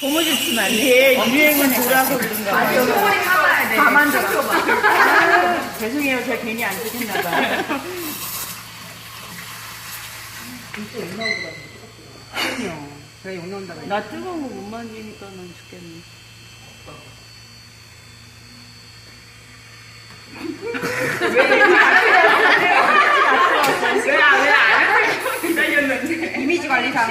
고무줄 치면 안 돼. 유행은 돌아서 그런가 봐요. 다 만졌어. 아, 죄송해요. 제가 괜히 안 찍었나 봐요. 아니요. 제가 욕 나온다고 했나 뜨거운 거 못 만지니까는 죽겠네. 이미지 관리상.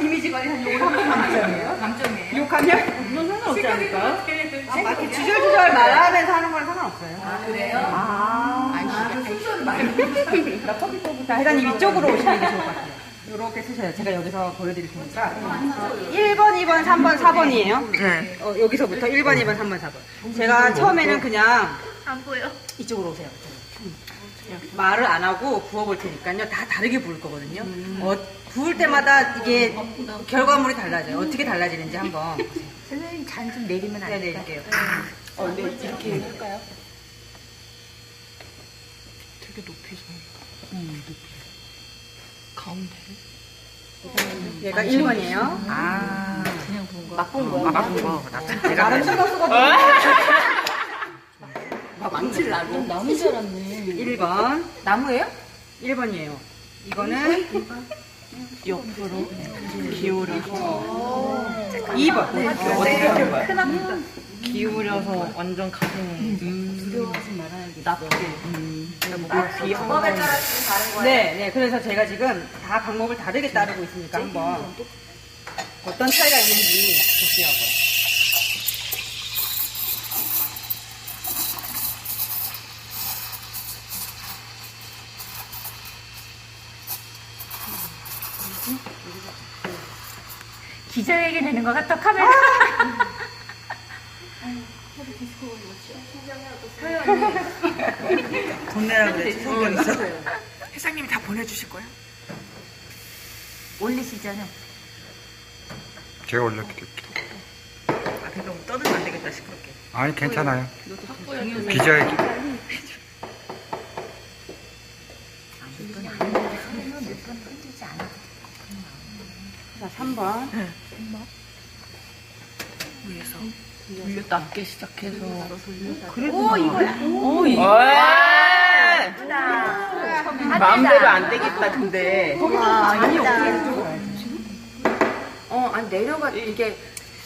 이미 지 관리상 욕을 한 번만 하잖아요. 감점이에요. 욕하면? 이건 상관없지 않을까요? 아, 막 이렇게 주절주절 말하면서 하는 건 상관없어요. 아, 그래요? 아. 아, 그 순서는 말고. 나 컴퓨터부터. 자, 회장님 이쪽으로 오시는 게 좋을 것 같아요. 이렇게 쓰셔요. 제가 여기서 보여드릴 테니까. 1번, 2번, 3번, 4번이에요. 네. 어, 여기서부터 1번, 2번, 3번, 4번. 제가 처음에는 그냥 안 보여. 이쪽으로 오세요. 말을 안 하고 부어볼 테니까요. 다 다르게 부을 거거든요. 어, 부을 때마다 이게 결과물이 달라져요. 어떻게 달라지는지 한번. 선생님 잔 좀 내리면 안 네, 될까요? 내릴게요. 어, 네, 이렇게 할까요? 되게 높이서. 음, 높이. 가운데. 얘가 1번이에요. 아, 그냥 본 거. 막본 거야? 막본 거. 나름 신경 쓰거든요. 망치를 나고. 나무 줄 알았네. 1번. 나무예요? 1번이에요. 이거는 옆으로 기울여서. 2번. 어떻게 할 거야? 기울여서 완전 가슴 두려워하지 말아야겠어. 낮게. 법에. 따라 지금 다른 거예요? 네, 네. 그래서 제가 지금 다 방법을 다르게 따르고 있으니까 한번 어떤 차이가 있는지 보시라고요. 기자회견 되는 것 같아, 카메라. 돈 내라 그래. 성격 있어. 회장님이 다 보내주실 거예요? 올리시잖아요. 제가 올려드릴게요. 앞에 너무 떠들면 안 되겠다, 시끄럽게. 아니 괜찮아요. 기자회 견 자, 3번. 위에서. 올려 낮게 시작해서. 오, 이거야. 오, 이 마음대로 안 되겠다, 근데. 어, 아니, 내려가, 이게.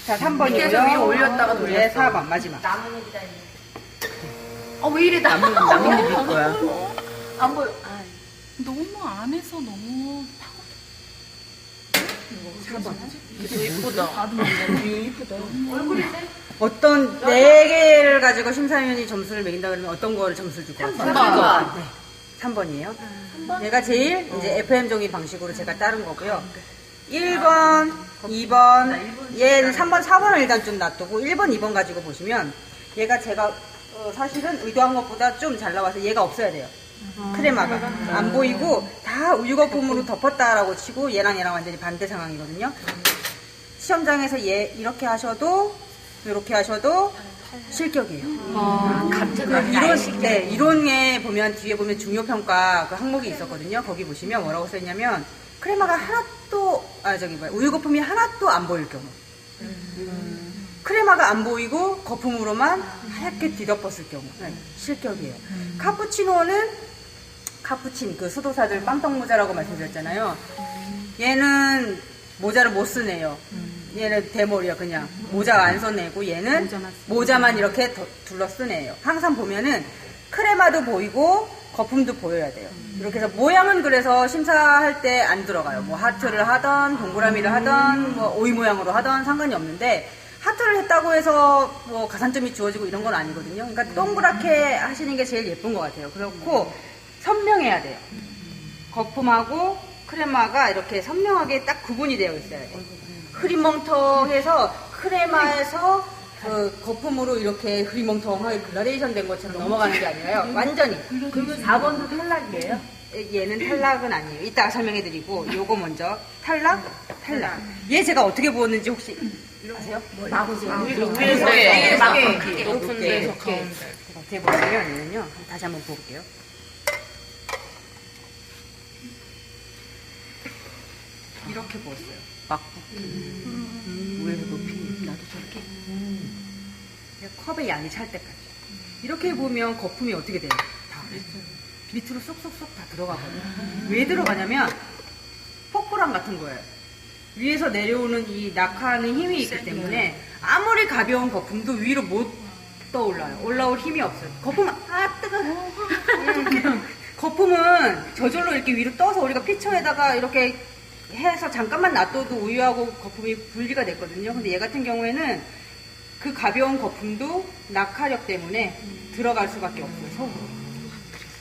자, 3번이고요. 밑에서 위로 올렸다가 네, 돌렸어. 4번 마지막. 나뭇잎이다, 어, 왜 이래, 나. 나뭇잎일 거야. 안 보여. 아, 너무 안에서 너무 예쁘다. 어떤 네 개를 가지고 심사위원이 점수를 매긴다 그러면 어떤 거를 점수를 줄 것 같아요? 네. 3번이에요. 얘가 제일 이제 FM 종이 방식으로 제가 따른 거고요. 1번, 2번, 얘는 3번, 4번을 일단 좀 놔두고 1번, 2번 가지고 보시면 얘가 제가 어, 사실은 의도한 것보다 좀 잘 나와서 얘가 없어야 돼요. 크레마가 안 보이고 다 우유 거품으로 덮었다라고 치고 얘랑 얘랑 완전히 반대 상황이거든요. 시험장에서 얘 이렇게 하셔도 이렇게 하셔도 실격이에요. 갑자기. 그 이론, 네, 이론에 보면 뒤에 보면 중요 평가 그 항목이 있었거든요. 거기 보시면 뭐라고 써있냐면 크레마가 하나도 아 저기 뭐야 우유 거품이 하나도 안 보일 경우. 크레마가 안 보이고 거품으로만 하얗게 뒤덮었을 경우 네, 실격이에요. 카푸치노는 카푸친 그 수도사들 빵떡 모자라고 말씀드렸잖아요. 얘는 모자를 못 쓰네요. 얘는 대머리야 그냥 모자 안 써내고 얘는 모자만 이렇게 더- 둘러 쓰네요. 항상 보면은 크레마도 보이고 거품도 보여야 돼요. 이렇게 해서 모양은 그래서 심사할 때 안 들어가요. 뭐 하트를 하던 동그라미를 하던 뭐 오이 모양으로 하던 상관이 없는데 하트를 했다고 해서 뭐 가산점이 주어지고 이런 건 아니거든요. 그러니까 동그랗게 하시는 게 제일 예쁜 것 같아요. 그렇고 선명해야 돼요. 거품하고 크레마가 이렇게 선명하게 딱 구분이 되어 있어야 돼요. 흐리멍텅해서 크레마에서 그 거품으로 이렇게 흐리멍텅하게 글라데이션 된 것처럼 넘어가는 게 아니라요. 완전히. 그리고 4번도 탈락이에요? 얘는 탈락은 아니에요. 이따가 설명해 드리고 요거 먼저 탈락? 탈락. 얘 제가 어떻게 부었는지 혹시 아세요? 마구지. 위에서 네, 크게, 막 크게, 크게. 높은 이렇게, 데서 이렇게. 가운데. 어떻게 보시면 얘는요. 다시 한번 부을게요. 이렇게 부었어요. 막붓기, 우회 높이, 나도 저렇게. 그냥 컵의 양이 찰 때까지. 이렇게 보면 거품이 어떻게 돼요? 다 밑으로 쏙쏙쏙 다 들어가거든요. 왜 들어가냐면 폭포랑 같은 거예요. 위에서 내려오는 이 낙하는 힘이 있기 때문에 아무리 가벼운 거품도 위로 못 떠올라요. 올라올 힘이 없어요. 거품, 아, 뜨거워. 어, 거품은 저절로 이렇게 위로 떠서 우리가 피처에다가 이렇게 해서 잠깐만 놔둬도 우유하고 거품이 분리가 됐거든요. 근데 얘 같은 경우에는 그 가벼운 거품도 낙하력 때문에 들어갈 수밖에 없어요. 속으로.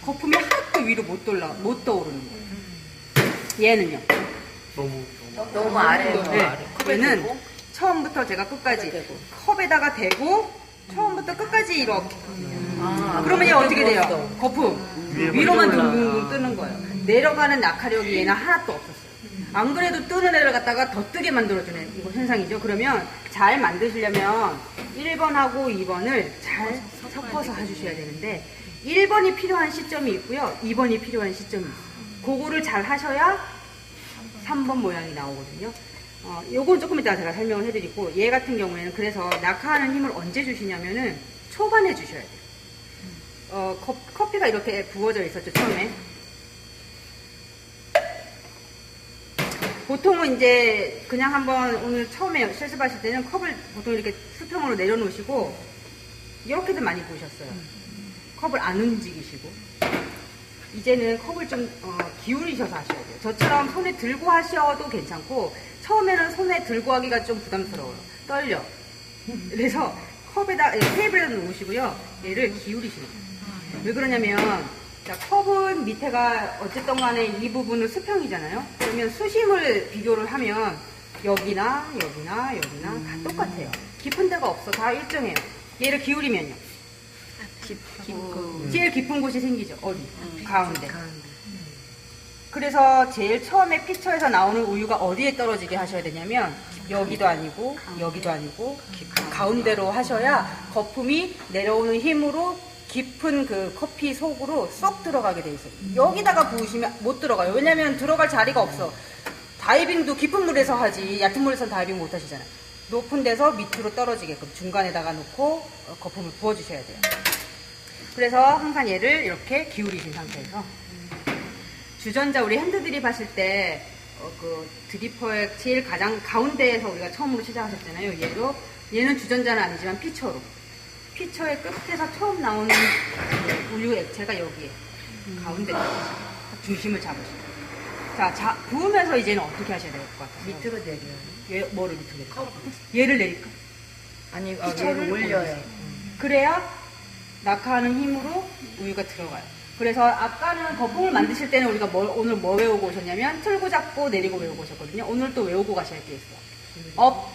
거품이 하나도 위로 못 돌라 못 떠오르는 거예요. 얘는요. 너무 아래. 네. 얘는 처음부터 제가 끝까지 컵에다가 대고 처음부터 끝까지 이렇게. 그러면 얘 어떻게 돼요? 거품 위로만 둥둥둥 뜨는 거예요. 내려가는 낙하력이 얘는 하나도 없었어요. 안 그래도 뜨는 애를 갖다가 더 뜨게 만들어주는 이거 현상이죠. 그러면 잘 만드시려면 1번하고 2번을 잘 섞어서 해주셔야 되는데 1번이 필요한 시점이 있고요. 2번이 필요한 시점이. 그거를 잘 하셔야 3번 모양이 나오거든요. 어, 요건 조금 이따 제가 설명을 해드리고 얘 같은 경우에는 그래서 낙하하는 힘을 언제 주시냐면은 초반에 주셔야 돼요. 어, 컵, 커피가 이렇게 부어져 있었죠 처음에. 보통은 이제 그냥 한번 오늘 처음에 실습하실 때는 컵을 보통 이렇게 수평으로 내려놓으시고 이렇게도 많이 보셨어요. 컵을 안 움직이시고 이제는 컵을 좀 어, 기울이셔서 하셔야 돼요. 저처럼 손에 들고 하셔도 괜찮고 처음에는 손에 들고 하기가 좀 부담스러워요. 떨려. 그래서 컵에다 예, 테이블에 놓으시고요. 얘를 기울이시는 거예요. 왜 그러냐면 자, 컵은 밑에가 어쨌든 간에 이 부분은 수평이잖아요. 그러면 수심을 비교를 하면 여기나 여기나 여기나 다 똑같아요. 깊은 데가 없어. 다 일정해요. 얘를 기울이면요. 제일 깊은 곳이 생기죠. 어디? 가운데. 그래서 제일 처음에 피처에서 나오는 우유가 어디에 떨어지게 하셔야 되냐면 여기도 아니고 여기도 아니고 가운데로 하셔야 거품이 내려오는 힘으로 깊은 그 커피 속으로 쏙 들어가게 돼 있어요. 여기다가 부으시면 못 들어가요. 왜냐면 들어갈 자리가 없어. 다이빙도 깊은 물에서 하지 얕은 물에서 다이빙 못 하시잖아요. 높은 데서 밑으로 떨어지게끔 중간에다가 놓고 어, 거품을 부어주셔야 돼요. 그래서 항상 얘를 이렇게 기울이신 상태에서 주전자 우리 핸드 드립 하실 때, 어, 그 드리퍼의 제일 가장 가운데에서 우리가 처음으로 시작하셨잖아요. 얘도, 얘는 주전자는 아니지만 피처로. 피처의 끝에서 처음 나오는 그 우유 액체가 여기에. 가운데 중심을 잡으시고. 자, 자, 부으면서 이제는 어떻게 하셔야 될 것 같아요? 밑으로 내려요. 얘, 뭐를 밑으로 내릴까? 얘를 내릴까? 아니, 아, 피처를 얘를 올려요. 그래야 낙하하는 힘으로 우유가 들어가요. 그래서 아까는 거품을 만드실 때는 우리가 뭘- 오늘 뭐 외우고 오셨냐면 틀고 잡고 내리고 외우고 오셨거든요. 오늘 또 외우고 가셔야 게 있어요. 업, 다운.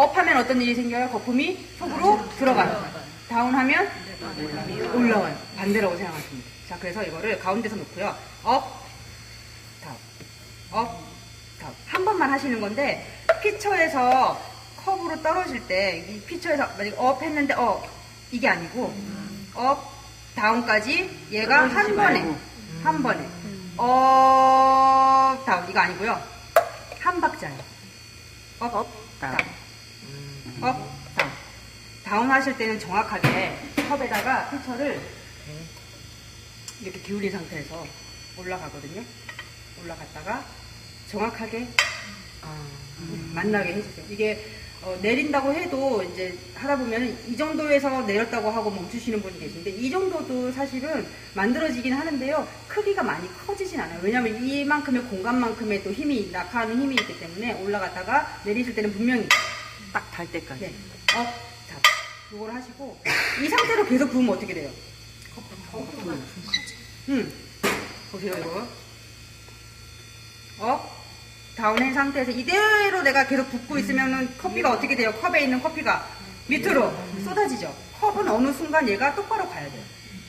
업 하면 어떤 일이 생겨요? 거품이 속으로 들어가요. 다운 하면 올라와요. 반대라고 돼요. 자, 그래서 이거를 가운데서 놓고요. 업, 다운, 업, 다운. 한 번만 하시는 건데 피처에서 컵으로 떨어질 때 이 피처에서 만약 업 했는데 어 이게 아니고 업 다운까지 얘가 한 번에 한 번에 업 다운 이거 아니고요 한 박자예요 업 다운 업 다운 다운 하실 때는 정확하게 컵에다가 피처를 이렇게 기울인 상태에서 올라가거든요 올라갔다가 정확하게 음, 만나게 해주세요. 이게 어, 내린다고 해도 이제 하다 보면 이 정도에서 내렸다고 하고 멈추시는 분이 계신데 이 정도도 사실은 만들어지긴 하는데요. 크기가 많이 커지진 않아요. 왜냐하면 이만큼의 공간만큼의 또 힘이 낙하하는 힘이 있기 때문에 올라갔다가 내리실 때는 분명히 딱 달 때까지. 네. 업, 탑. 요걸 하시고 이 상태로 계속 부으면 어떻게 돼요? 음. 보세요 이거. 업, 다운한 상태에서 이대로 내가 계속 붓고 있으면은 커피가 어떻게 돼요? 컵에 있는 커피가 밑으로 쏟아지죠. 컵은 어느 순간 얘가 똑바로 가야 돼요.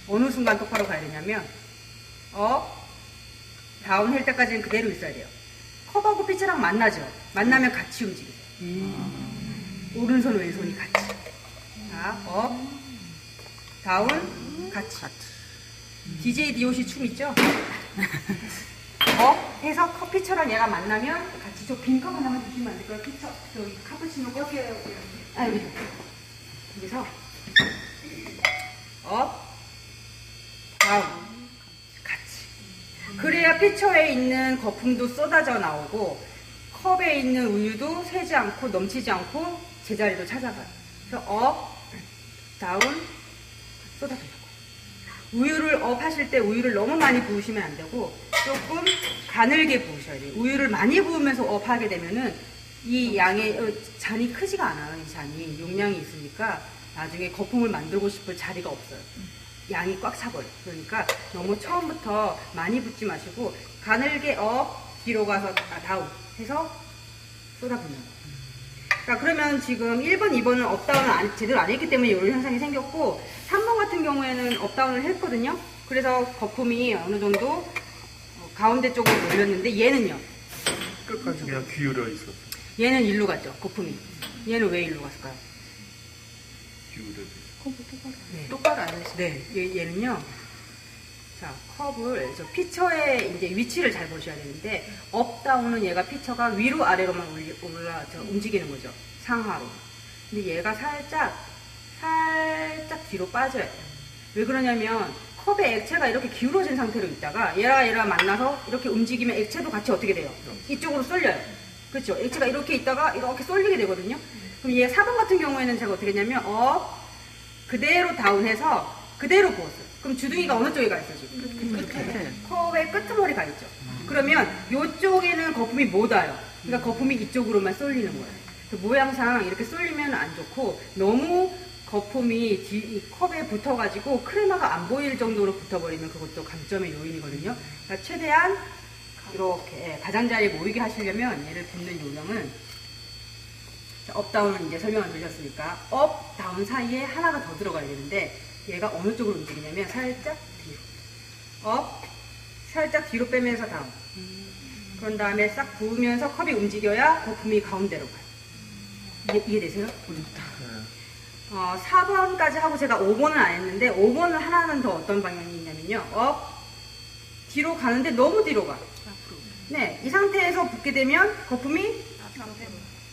어느 순간 똑바로 가야 되냐면 업, 다운 할 때까지는 그대로 있어야 돼요. 컵하고 피처랑 만나죠. 만나면 같이 움직이세요. 오른손 왼손이 같이. 자, 업, 다운, 같이. DJ DOC 춤 있죠? 업 해서 커피처럼 얘가 만나면 같이 저 빈컵 하나만 주시면 안 될까요? 피처 저기 카푸치노 커피 아 여기 여기서 업 다운 같이 그래야 피처에 있는 거품도 쏟아져 나오고 컵에 있는 우유도 새지 않고 넘치지 않고 제자리로 찾아가요. 그래서 업 다운 쏟아내고 우유를 업 하실 때 우유를 너무 많이 부으시면 안 되고 조금 가늘게 부으셔야 돼요. 우유를 많이 부으면서 업 하게 되면은 이 양의 어, 잔이 크지가 않아요. 이 잔이 용량이 있으니까 나중에 거품을 만들고 싶을 자리가 없어요. 양이 꽉 차버려. 그러니까 너무 처음부터 많이 붓지 마시고 가늘게 업 뒤로 가서 아, 다운 해서 쏟아붓는 거. 자, 그러면 지금 1번, 2번은 업다운을 안- 제대로 안 했기 때문에 이런 현상이 생겼고, 3번 같은 경우에는 업다운을 했거든요. 그래서 거품이 어느 정도 어, 가운데 쪽으로 몰렸는데, 얘는요. 끝까지 그냥 기울어 있었어. 얘는 일로 갔죠, 거품이. 얘는 왜 일로 갔을까요? 기울어. 네. 똑바로 안 하시. 네, 얘, 얘는요. 자, 컵을 저 피처의 이제 위치를 잘 보셔야 되는데 업다운은 얘가 피처가 위로 아래로만 올라 저 움직이는 거죠. 상하로. 근데 얘가 살짝 살짝 뒤로 빠져요. 왜 그러냐면 컵에 액체가 이렇게 기울어진 상태로 있다가 얘랑 얘랑 만나서 이렇게 움직이면 액체도 같이 어떻게 돼요? 이쪽으로 쏠려요. 그렇죠? 액체가 이렇게 있다가 이렇게 쏠리게 되거든요. 그럼 얘 4번 같은 경우에는 제가 어떻게 했냐면 업 그대로 다운해서 그대로 부었어요. 그럼 주둥이가 어느 쪽에 가 있어 지금? 끝에. 컵의 끄트머리 가 있죠. 그러면 이쪽에는 거품이 못 와요. 그러니까 거품이 이쪽으로만 쏠리는 거예요. 그 모양상 이렇게 쏠리면 안 좋고 너무 거품이 뒤- 이 컵에 붙어가지고 크레마가 안 보일 정도로 붙어버리면 그것도 감점의 요인이거든요. 그러니까 최대한 이렇게 가장자리에 모이게 하시려면 얘를 붓는 요령은 자, 업다운은 이제 설명을 드렸으니까 업, 다운 사이에 하나가 더 들어가야 되는데 얘가 어느 쪽으로 움직이냐면 살짝 뒤로. 업, 살짝 뒤로 빼면서 다운. 그런 다음에 싹 부으면서 컵이 움직여야 거품이 가운데로 가요. 이해, 이해되세요? 어, 4번까지 하고 제가 5번은 안 했는데 5번은 하나는 더 어떤 방향이 있냐면요. 업, 뒤로 가는데 너무 뒤로 가. 네, 이 상태에서 붓게 되면 거품이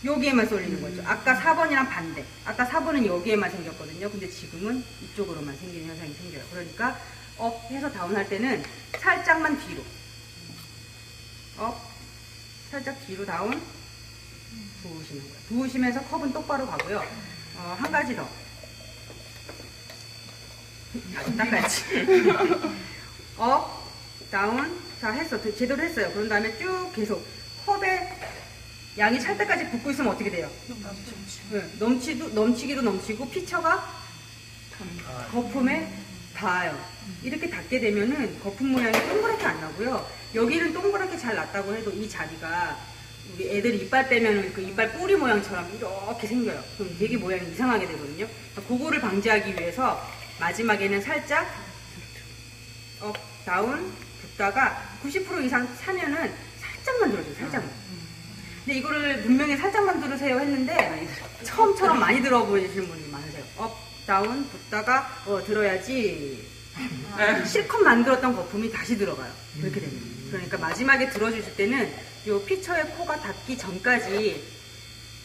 여기에만 쏠리는 거죠. 아까 4번이랑 반대. 아까 4번은 여기에만 생겼거든요. 근데 지금은 이쪽으로만 생기는 현상이 생겨요. 그러니까 업 해서 다운 할 때는 살짝만 뒤로. 업, 살짝 뒤로 다운, 부으시는 거예요. 부으시면서 컵은 똑바로 가고요. 어, 한 가지 더. 닦아야지. 업, 다운. 자, 했어. 제대로 했어요. 그런 다음에 쭉 계속 양이 찰 때까지 붓고 있으면 어떻게 돼요? 네, 넘치도, 넘치기도 넘치고 피처가 거품에 닿아요. 이렇게 닿게 되면은 거품 모양이 동그랗게 안 나고요. 여기는 동그랗게 잘 났다고 해도 이 자리가 우리 애들 이빨 빼면은 그 이빨 뿌리 모양처럼 이렇게 생겨요. 그럼 되게 모양이 이상하게 되거든요. 그거를 방지하기 위해서 마지막에는 살짝 업, 다운, 붓다가 90% 이상 차면은 살짝만 들어줘요, 살짝만. 근데 이거를 분명히 살짝만 들으세요 했는데 처음처럼 많이 들어 보이시는 분이 많으세요. 업, 다운, 붓다가 어, 들어야지 실컷 만들었던 거품이 다시 들어가요. 그렇게 됩니다. 그러니까 마지막에 들어주실 때는 요 피처의 코가 닿기 전까지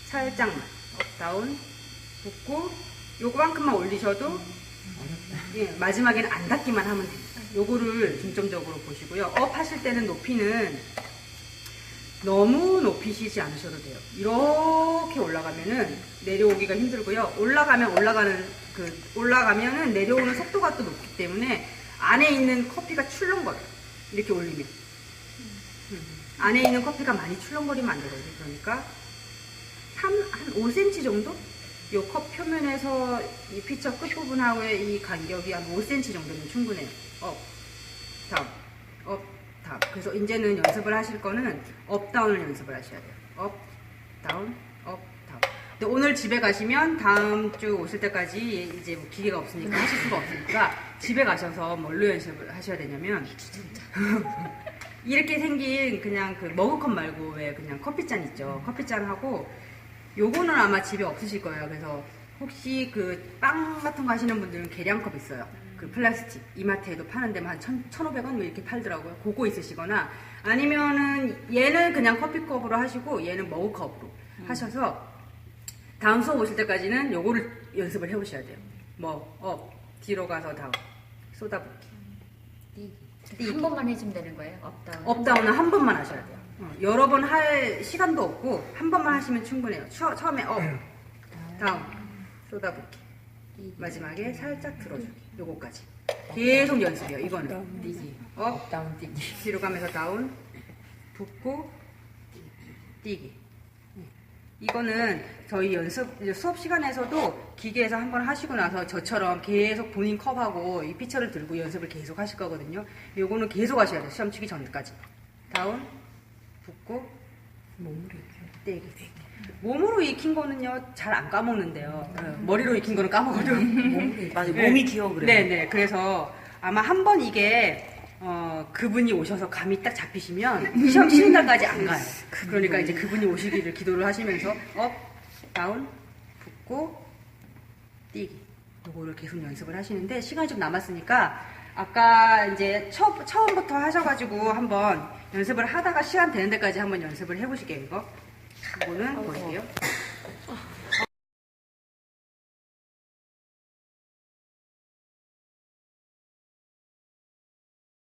살짝만 업, 다운, 붓고 요거만큼만 올리셔도 예, 마지막에는 안 닿기만 하면 됩니다. 요거를 중점적으로 보시고요. 업 하실 때는 높이는 너무 높이시지 않으셔도 돼요. 이렇게 올라가면은 내려오기가 힘들고요. 올라가면 올라가는 그 올라가면은 내려오는 속도가 또 높기 때문에 안에 있는 커피가 출렁거려요. 이렇게 올리면 음. 안에 있는 커피가 많이 출렁거리면 안 되거든요. 그러니까 3, 한 5cm 정도? 이컵 표면에서 이 피처 끝부분하고의 이 간격이 한 5cm 정도면 충분해요. 업, 다운, 업, 다운. 그래서 이제는 연습을 하실 거는 업, 다운을 연습을 하셔야 돼요. 업, 다운, 업, 다운. 근데 오늘 집에 가시면 다음 주 오실 때까지 이제 뭐 기계가 없으니까 하실 수가 없으니까 집에 가셔서 뭘로 연습을 하셔야 되냐면 이렇게 생긴 그냥 그 머그컵 말고 왜 그냥 커피잔 있죠. 커피잔 하고 요거는 아마 집에 없으실 거예요. 그래서 혹시 그 빵 같은 거 하시는 분들은 계량컵 있어요. 그 플라스틱 이마트에도 파는 데만 한 1,500원 뭐 이렇게 팔더라고요. 그거 있으시거나 아니면은 얘는 그냥 커피컵으로 하시고 얘는 머그컵으로 하셔서 다음 수업 오실 때까지는 요거를 연습을 해 보셔야 돼요. 뭐, 업, 뒤로 가서 다운, 쏟아붓기. 한 번만 해주면 되는 거예요? 없다. 업다운은 한 번만 하셔야 돼요. 어, 여러 번 할 시간도 없고 한 번만 하시면 충분해요. 처, 처음에 업, 다운, 쏟아붓기. 마지막에 살짝 들어주기. 요거까지. 계속 연습이요. 이거는. 뛰기. 업, 다운 뛰기. 뒤로 가면서 다운, 붓고, 뛰기. 이거는 저희 연습 수업 시간에서도 기계에서 한번 하시고 나서 저처럼 계속 본인 컵하고 이 피처를 들고 연습을 계속 하실 거거든요. 요거는 계속 하셔야 돼요. 시험 치기 전까지. 다운, 붓고, 몸으로 뛰기. 몸으로 익힌 거는요 잘 안 까먹는데요. 어, 머리로 익힌 거는 까먹어도. 맞아 몸이 기억 그래. 네네. 그래서 아마 한 번 이게 어, 그분이 오셔서 감이 딱 잡히시면 시험 치는 날까지 안 가요. 그러니까 이제 그분이 오시기를 기도를 하시면서 업, 다운, 붓고, 뛰기. 요거를 계속 연습을 하시는데 시간이 좀 남았으니까 아까 이제 처, 처음부터 하셔가지고 한번 연습을 하다가 시간 되는 데까지 한번 연습을 해보실게요, 이거. 이거는 볼게요.